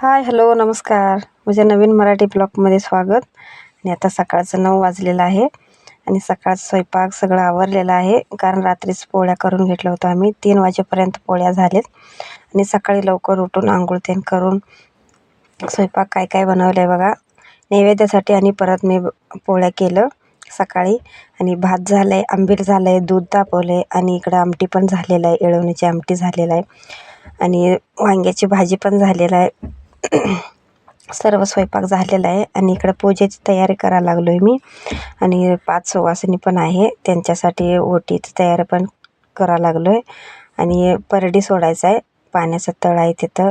Hi hello नमस्कार. माझ्या नवीन मराठी ब्लॉगमध्ये स्वागत. आणि आता सकाळचं नऊ वाजलेलं आहे आणि सकाळचा स्वयंपाक सगळं आवरलेलं आहे. कारण रात्रीच पोळ्या करून घेतलं होतं आम्ही. तीन वाजेपर्यंत पोळ्या झालेत आणि सकाळी लवकर उठून आंघोळ तेन करून स्वयंपाक काय काय बनवलं आहे बघा. नैवेद्यासाठी आणि परत मी पोळ्या केलं सकाळी. आणि भात झालं आहे आंबील झालं आहे दूध तापवलं आहे आणि इकडं आमटी पण झालेलं आहे. येळवणीची आमटी झालेलं आहे. आणि वांग्याची भाजी पण झालेलं आहे. सर्व स्वयंपाक झालेला आहे आणि इकडं पूजेची तयारी करायला लागलो आहे मी. आणि पाच सुवासिनी पण आहे. त्यांच्यासाठी ओटीची तयारी पण करायला लागलो आहे आणि परडी सोडायचं आहे. पाण्याचं तळ आहे तिथं.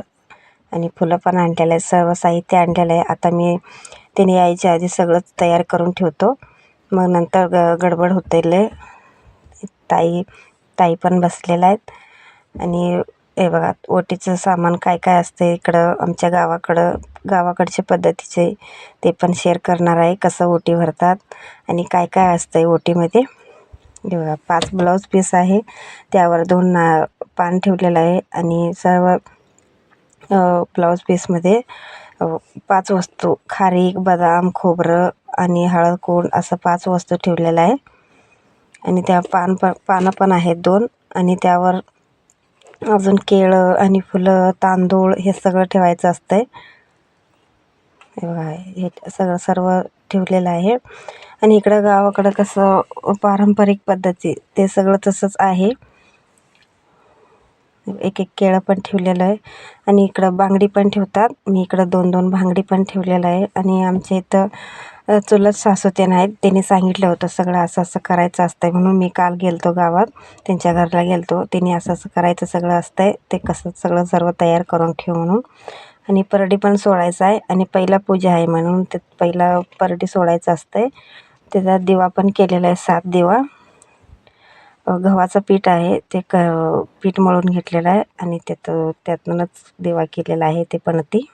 आणि फुलं पण आणलेलं आहे. सर्व साहित्य आणलेलं आहे. आता मी त्याने यायच्या आधी सगळंच तयार करून ठेवतो. मग नंतर ग गडबड होते ताई ताई पण बसलेल्या आहेत. आणि हे बघा ओटीचं सामान काय काय असते इकडं आमच्या गावाकडं गावाकडच्या पद्धतीचे ते पण शेअर करणार आहे कसं ओटी भरतात आणि काय काय असतं आहे ओटीमध्ये. हे बघा पाच ब्लाऊज पीस आहे त्यावर दोन ना पान ठेवलेलं आहे आणि सर्व ब्लाऊज पीसमध्ये पाच वस्तू खारीक बदाम खोबरं आणि हळद कोण असं पाच वस्तू ठेवलेलं आहे. आणि त्या पान पण पानं पण आहेत दोन आणि त्यावर अजून केळं आणि फुलं तांदूळ हे सगळं ठेवायचं असतं आहे हे बघा हे सगळं सर्व ठेवलेलं आहे. आणि इकडं गावाकडं कसं पारंपरिक पद्धती ते सगळं तसंच आहे. एक एक केळं पण ठेवलेलं आहे. आणि इकडं बांगडी पण ठेवतात. मी इकडं दोन दोन भांगडी पण ठेवलेलं आहे. आणि आमच्या इथं चुलत सासू ते आहेत त्यांनी सांगितलं होतं सगळं असं असं करायचं असतं आहे म्हणून मी काल गेलतो गावात त्यांच्या घरला गेलतो त्यांनी असं असं करायचं सगळं असतं आहे ते कसं सगळं सर्व तयार करून ठेव म्हणून. आणि परडी पण सोडायचं आहे आणि पहिला पूजा आहे म्हणून ते पहिला परडी सोडायचं असतं आहे त्याचा दिवा पण केलेला आहे सात दिवा. गव्हाचं पीठ आहे ते क पीठ मळून घेतलेलं आहे आणि त्यात त्यातूनच दिवा केलेला आहे ते पण ती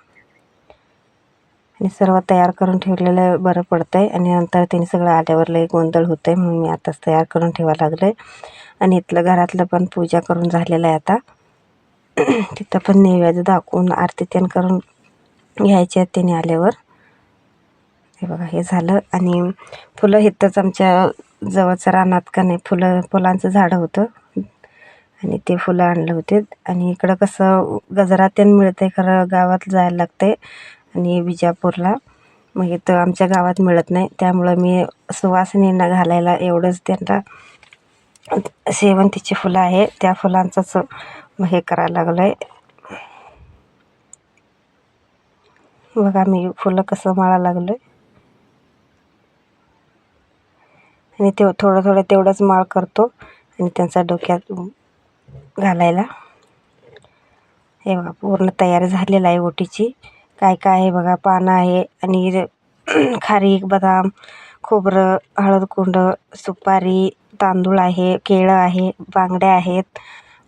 आणि सर्व तयार करून ठेवलेलं बरं पडतं आहे आणि नंतर त्यांनी सगळं आल्यावर लई गोंधळ होतं आहे म्हणून मी आताच तयार करून ठेवायला लागलं आहे आणि इथलं घरातलं पण पूजा करून झालेलं आहे आता. तिथं पण नैवेद्य दाखवून आरती त्यान करून घ्यायचे आहेत त्याने आल्यावर. हे बघा हे झालं. आणि फुलं इथंच आमच्या जवळचं रानात का नाही फुलं फुलांचं झाडं होतं. आणि ते फुलं आणलं होते. आणि इकडं कसं गजरा मिळतं आहे खरं गावात जायला लागतं आहे आणि विजापूरला. मग इथं आमच्या गावात मिळत नाही. त्यामुळं मी सुवासिनींना घालायला एवढंच त्यांना शेवंतीची फुलं आहे. त्या फुलांचंच मग हे करायला लागलं आहे बघा मी फुलं कसं माळा लागलो आहे आणि ते थोडं थोडं तेवढंच माळ करतो आणि त्यांचा डोक्यात घालायला. हे बघा पूर्ण तयारी झालेलं आहे ओटीची. काय काय आहे बघा पानं आहे आणि खारीक बदाम खोबरं हळदकुंड सुपारी तांदूळ आहे केळं आहे बांगड्या आहेत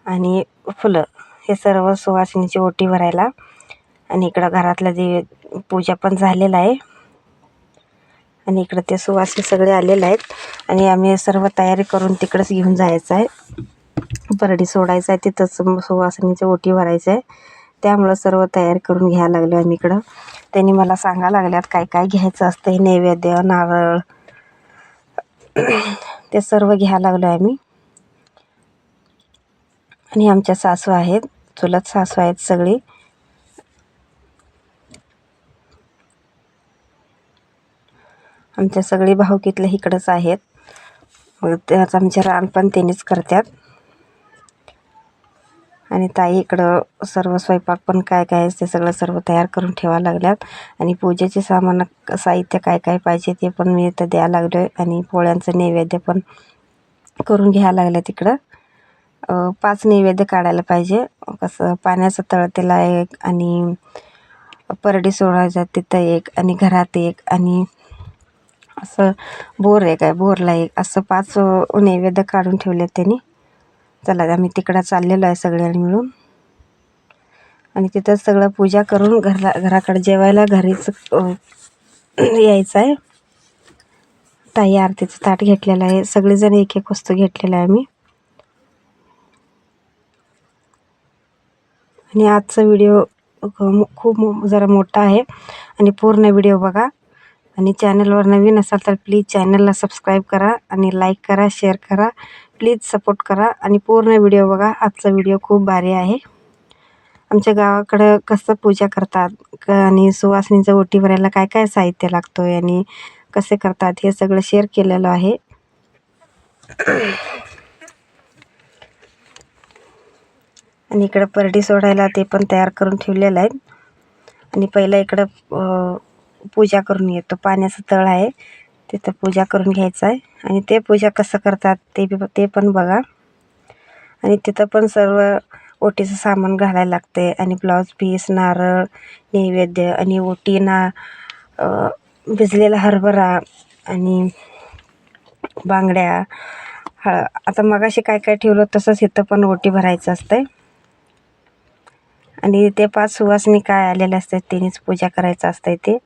आणि फुलं. हे सर्व सुवासिनीची ओटी भरायला आणि इकडं घरातलं जे पूजा पण झालेलं आहे. आणि इकडं ते सुवासिनी सगळे आलेले आहेत आणि आम्ही सर्व तयारी करून तिकडंच घेऊन जायचं आहे. परडी सोडायचं आहे तिथंच सुवासिनीची ओटी भरायचं आहे. त्यामुळं सर्व तयारी करून घ्यायला लागलो आम्ही इकडं. त्यांनी मला सांगा लागल्यात काय काय घ्यायचं असतं नैवेद्य नारळ ते सर्व घ्यायला लागलो आम्ही. आणि आमच्या सासू आहेत चुलत सासू आहेत सगळी. आमच्या सगळी भाऊकीतले इकडंच आहेत. मग त्याचं आमच्या रान पण त्यांनीच करतात आणि ताई इकडं सर्व स्वयंपाक पण काय काय ते सगळं सर्व तयार करून ठेवायला लागल्यात. आणि पूजेचे सामान साहित्य काय काय पाहिजे ते पण मी इथं द्यायला लागलो आहे आणि पोळ्यांचं नैवेद्य पण करून घ्यायला लागलं तिकडं पाच नैवेद्य काढायला पाहिजे. कसं पाण्याचं तळतेला एक आणि परडी सोडायचं तिथं एक आणि घरात एक आणि असं बोर एक आहे बोरला एक. असं पाच नैवेद्य काढून ठेवले त्यांनी. चला आम्ही तिकडं चाललेलो आहे सगळ्यांनी मिळून. आणि तिथं सगळं पूजा करून घरला घराकडे जेवायला घरीच यायचं आहे. ताई आरतीचं ताट घेतलेलं आहे. सगळेजण एक एक वस्तू घेतलेलं आहे आम्ही. आणि आजचा व्हिडिओ खूप मो- जरा मोठा आहे. आणि पूर्ण व्हिडिओ बघा. आणि चॅनलवर नवीन असाल तर प्लीज चॅनलला सबस्क्राईब करा आणि लाईक करा शेअर करा. प्लीज सपोर्ट करा आणि पूर्ण व्हिडिओ बघा. आजचा व्हिडिओ खूप भारी आहे. आमच्या गावाकडं कसं पूजा करतात क आणि सुवासिनीचं ओटी भरायला काय काय साहित्य लागतो आहे आणि कसे करतात हे सगळं शेअर केलेलं आहे. आणि इकडं परडी सोडायला ते पण तयार करून ठेवलेलं आहे आणि पहिलं इकडं पूजा करून येतो. पाण्याचं तळ आहे. तिथं पूजा करून घ्यायचं आहे आणि ते पूजा कसं करतात ते बी ते पण बघा. आणि तिथं पण सर्व ओटीचं सामान घालायला लागते आणि ब्लाऊज पीस नारळ नैवेद्य आणि ओटीना भिजलेला हरभरा आणि बांगड्या हळ आता मगाशी काय काय ठेवलं तसंच इथं पण ओटी भरायचं असतंय. आणि ते पाच सुवासनी काय आलेले असतात त्यांनीच पूजा करायचं असतंय ते.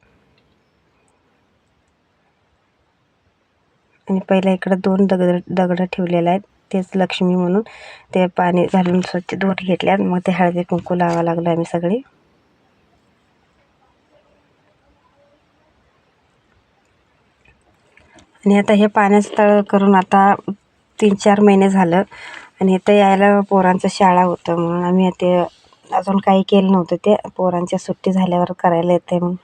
आणि पहिला इकडं दोन दगड दगडं ठेवलेले आहेत. तेच लक्ष्मी म्हणून ते पाणी घालून स्वच्छ धुवून घेतल्यात मग ते हळदी कुंकू लावा लागलो आम्ही सगळी. आणि आता हे पाण्याचं तळ करून आता तीन चार महिने झालं. आणि इथं यायला पोरांचं शाळा होतं म्हणून आम्ही ते अजून काही केलं नव्हतं ते. पोरांच्या सुट्टी झाल्यावर करायला येते म्हणून.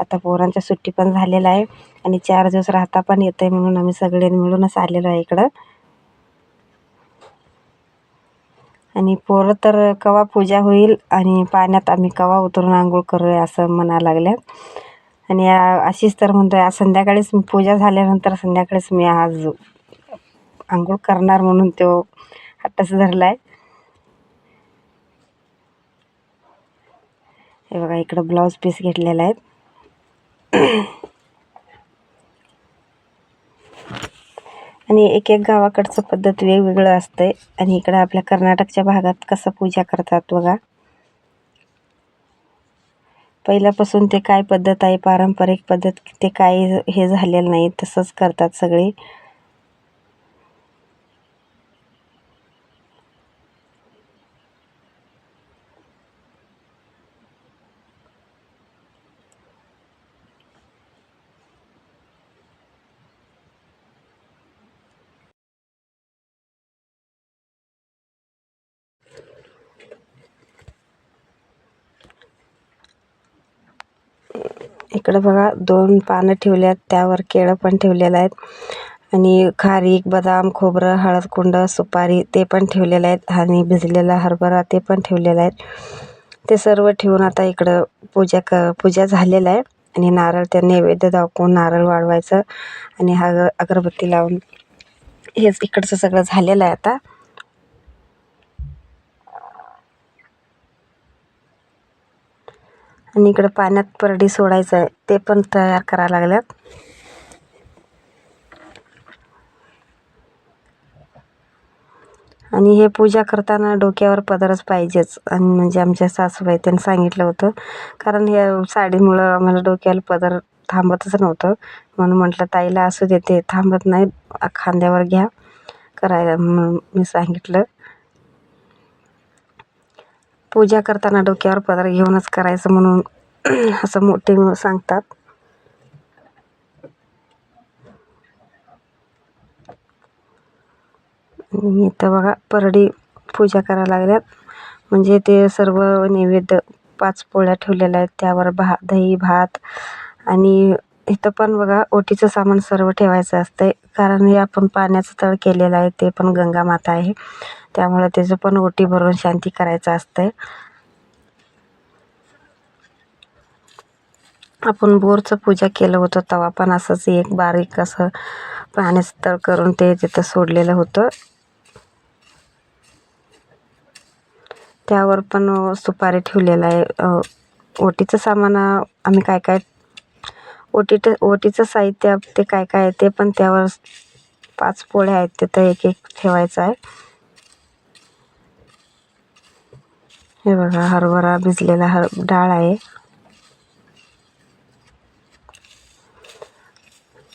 आता पोरांच्या सुट्टी पण झालेलं आहे. आणि चार दिवस राहता पण येते म्हणून आम्ही सगळे मिळूनच आलेलो आहे इकडं. आणि पोरं तर कवा पूजा होईल आणि पाण्यात आम्ही कवा उतरून आंघोळ करूया असं म्हणा लागल्यात. आणि अशीच तर म्हणतोय आज संध्याकाळीच पूजा झाल्यानंतर संध्याकाळीच मी आज आंघोळ करणार म्हणून तो हट्टच धरला आहे हे बघा इकडं ब्लाऊज पीस घेतलेला आहे. आणि एक एक गावाकडचं पद्धत वेगवेगळं असतंय. आणि इकडं आपल्या कर्नाटकच्या भागात कसं पूजा करतात बघा. पहिल्यापासून ते काय पद्धत आहे पारंपरिक पद्धत ते काय हे झालेलं नाही तसंच करतात सगळे. इकडं बघा दोन पानं ठेवल्यात त्यावर केळं पण ठेवलेलं आहेत. आणि खारीक बदाम खोबरं हळद कुंड सुपारी ते पण ठेवलेलं आहेत. आणि भिजलेला हरभरा ते पण ठेवलेलं आहेत. ते सर्व ठेवून आता इकडं पूजा क पूजा झालेलं आहे. आणि नारळ त्या नैवेद्य दाखवून नारळ वाढवायचं. आणि हा अगरबत्ती लावून हेच इकडचं सगळं झालेलं आहे आता. आणि इकडं पाण्यात परडी सोडायचं आहे. ते पण तयार करायला लागल्यात. आणि हे पूजा करताना डोक्यावर पदरच पाहिजेच. आणि म्हणजे आमच्या सासूबाई त्यांनी सांगितलं होतं. कारण या साडीमुळं आम्हाला डोक्याला पदर थांबतच नव्हतं. म्हणून म्हटलं ताईला असू देते थांबत नाही. खांद्यावर घ्या. करायला म्हणून मी सांगितलं. पूजा करताना डोक्यावर पदर घेऊनच करायचं म्हणून असं मोठे सांगतात. आणि इथं बघा परडी पूजा करायला लागल्यात. म्हणजे ते सर्व नैवेद्य पाच पोळ्या ठेवलेल्या आहेत. त्यावर भा दही भात आणि इथं पण बघा ओटीचं सामान सर्व ठेवायचं असतंय. कारण हे आपण पाण्याचं तळ केलेलं आहे ते पण गंगा माता आहे. त्यामुळे त्याचं पण ओटी भरून शांती करायचं असतंय. आपण बोरचं पूजा केलं होतं तेव्हा पण असंच एक बारीक असं पाण्याचं तळ करून ते तिथं सोडलेलं होतं. त्यावर पण सुपारी ठेवलेलं आहे. ओटीचं सामान आम्ही काय काय ओटीचं ओटीचं साहित्य ते काय काय आहे ते पण त्यावर पाच पोळ्या आहेत तिथं एक एक ठेवायचं आहे. हे बघा हरभरा भिजलेला हर डाळ आहे.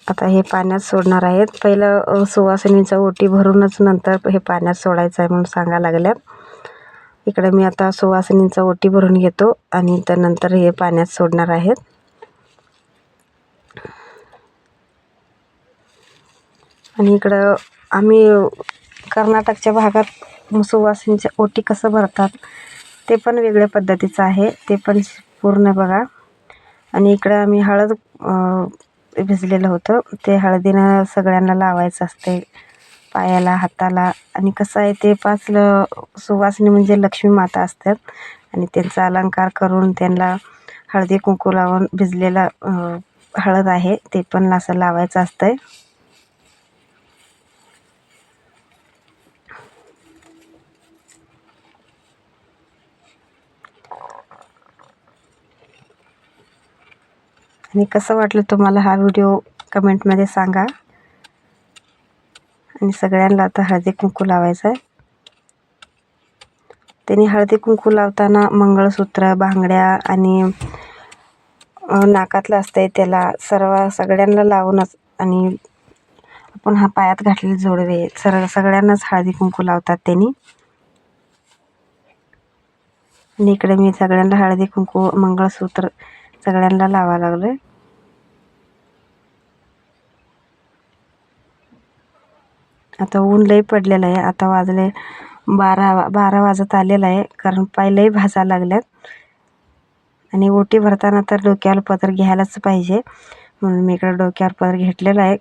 आता हे पाण्यात सोडणार आहेत. पहिलं अ, सुवासिनीचं ओटी भरूनच नंतर हे पाण्यात सोडायचं आहे म्हणून सांगायला लागल्यात इकडे मी आता सुवासिनींचा ओटी भरून घेतो आणि त्यानंतर हे पाण्यात सोडणार आहेत. आणि इकडं आम्ही कर्नाटकच्या भागात सुवासिनीच्या ओटी कसं भरतात ते पण वेगळ्या पद्धतीचं आहे. ते पण पूर्ण बघा. आणि इकडं आम्ही हळद भिजलेलं होतं. ते हळदीनं सगळ्यांना लावायचं असते पायाला हाताला. आणि कसं आहे ते पाच ल सुवासिनी म्हणजे लक्ष्मी माता असतात. आणि त्यांचा अलंकार करून त्यांना हळदी कुंकू लावून भिजलेला हळद आहे. ते पण असं लावायचं असतं आहे आणि कसं वाटलं तुम्हाला हा व्हिडिओ कमेंटमध्ये सांगा. आणि सगळ्यांना आता हळदी कुंकू लावायचं आहे त्यांनी हळदी कुंकू लावताना मंगळसूत्र बांगड्या आणि नाकातलं असतंय त्याला सर्व सगळ्यांना लावूनच आणि आपण हा पायात घातलेले जोडवे सर सगळ्यांनाच हळदी कुंकू लावतात त्यांनी. आणि इकडे मी सगळ्यांना हळदी कुंकू मंगळसूत्र सगळ्यांना लावा लागले आता ऊन लई पडलेलं आहे. आता वाजले बारा बारा वाजत आलेलं आहे कारण पाय लई भाजा लागल्यात. आणि ओटी भरताना तर डोक्यावर पदर घ्यायलाच पाहिजे. म्हणून मी इकडं डोक्यावर पदर घेतलेला आहे.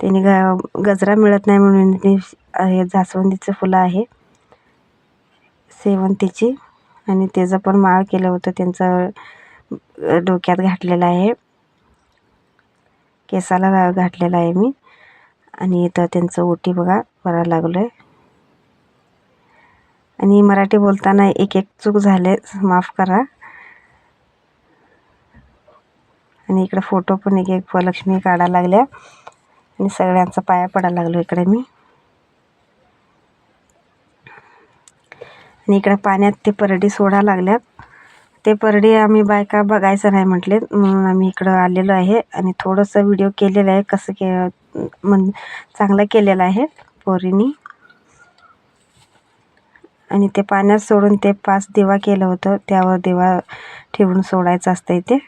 त्याने ग गजरा मिळत नाही म्हणून हे जास्वंदीचं फुलं आहे. शेवंतीची आणि त्याचं पण माळ केलं होतं त्यांचं डोक्यात घातलेलं आहे. केसाला घातलेलं आहे मी. आणि इथं त्यांचं ओटी बघा भरायला लागलो आहे आणि मराठी बोलताना एक एक चूक झाले माफ करा. आणि इकडे फोटो पण एक एक लक्ष्मी काढायला लागल्या. आणि सगळ्यांचा पाया पडायला लागलो इकडे मी. आणि इकडं पाण्यात ते परडी सोडा लागल्यात. ते परडी आम्ही बायका बघायचं नाही म्हटले. म्हणून आम्ही इकडं आलेलो आहे आणि थोडंसं व्हिडिओ केलेला आहे कसं के म्हण चांगलं केलेलं आहे पोरीनी. आणि ते पाण्यात सोडून ते पाच दिवा केलं होतं त्यावर दिवा ठेवून सोडायचं असतं इथे.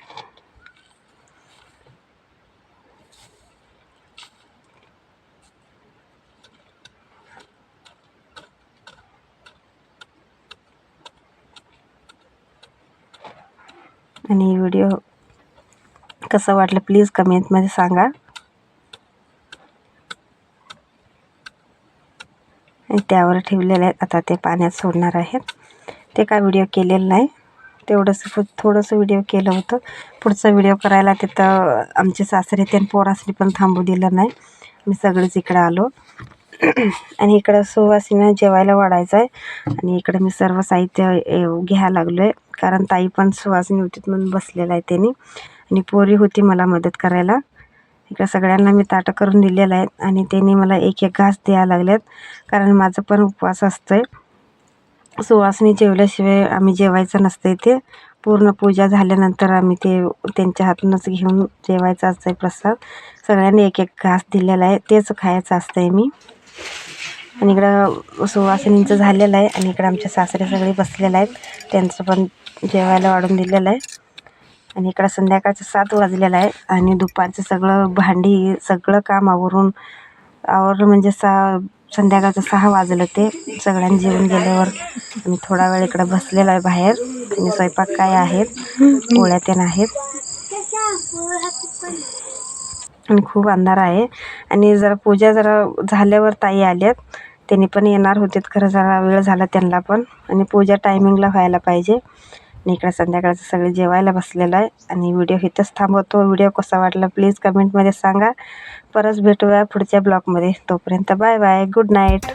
आणि व्हिडिओ कसं वाटलं प्लीज कमेंटमध्ये सांगा. आणि त्यावर ठेवलेले आहेत. आता ते पाण्यात सोडणार आहेत. ते काय व्हिडिओ केलेलं नाही. तेवढंसं थोडंसं व्हिडिओ केलं होतं. पुढचा व्हिडिओ करायला तिथं आमचे सासरे ते पोरासरी पण थांबू दिलं नाही. मी सगळेच इकडं आलो. आणि इकडं सुवासिना जेवायला वाढायचं आहे आणि इकडं मी सर्व साहित्य घ्यायला लागलो आहे कारण ताई पण सुवासिनी होती म्हणून बसलेला आहे त्यांनी. आणि पोरी होती मला मदत करायला. इकडं सगळ्यांना मी ताटं करून दिलेलं आहे आणि त्यांनी मला एक एक घास द्यायला लागल्यात. कारण माझं पण उपवास असतो आहे सुवासिनी जेवल्याशिवाय आम्ही जेवायचं नसतं इथे. पूर्ण पूजा झाल्यानंतर आम्ही ते त्यांच्या हातूनच घेऊन जेवायचं असतं आहे प्रसाद. सगळ्यांनी एक एक घास दिलेला आहे. तेच खायचं असतं आहे मी. आणि इकडं सुवासिनींचं झालेलं आहे. आणि इकडं आमच्या सासरे सगळे बसलेले आहेत. त्यांचं पण जेवायला वाढून दिलेलं आहे. आणि इकडं संध्याकाळचं सात वाजलेलं आहे आणि दुपारचं सगळं भांडी सगळं काम आवरून आवरलं म्हणजे सा संध्याकाळचं सहा वाजलं ते सगळ्यांनी जेवण गेल्यावर आणि थोडा वेळ इकडं बसलेला आहे बाहेर. आणि स्वयंपाक काय आहेत? पोळ्या त्यान आहेत. आणि खूप अंधार आहे. आणि जरा पूजा जरा झाल्यावर ताई आल्यात. त्यांनी पण येणार होते खरं जरा वेळ झाला त्यांना पण. आणि पूजा टायमिंगला व्हायला पाहिजे. आणि इकडे संध्याकाळचं सगळे जेवायला बसलेलं आहे. आणि व्हिडिओ इथंच थांबवतो. व्हिडिओ कसा वाटला प्लीज कमेंटमध्ये सांगा. परत भेटूया पुढच्या ब्लॉगमध्ये. तोपर्यंत बाय बाय. Good night.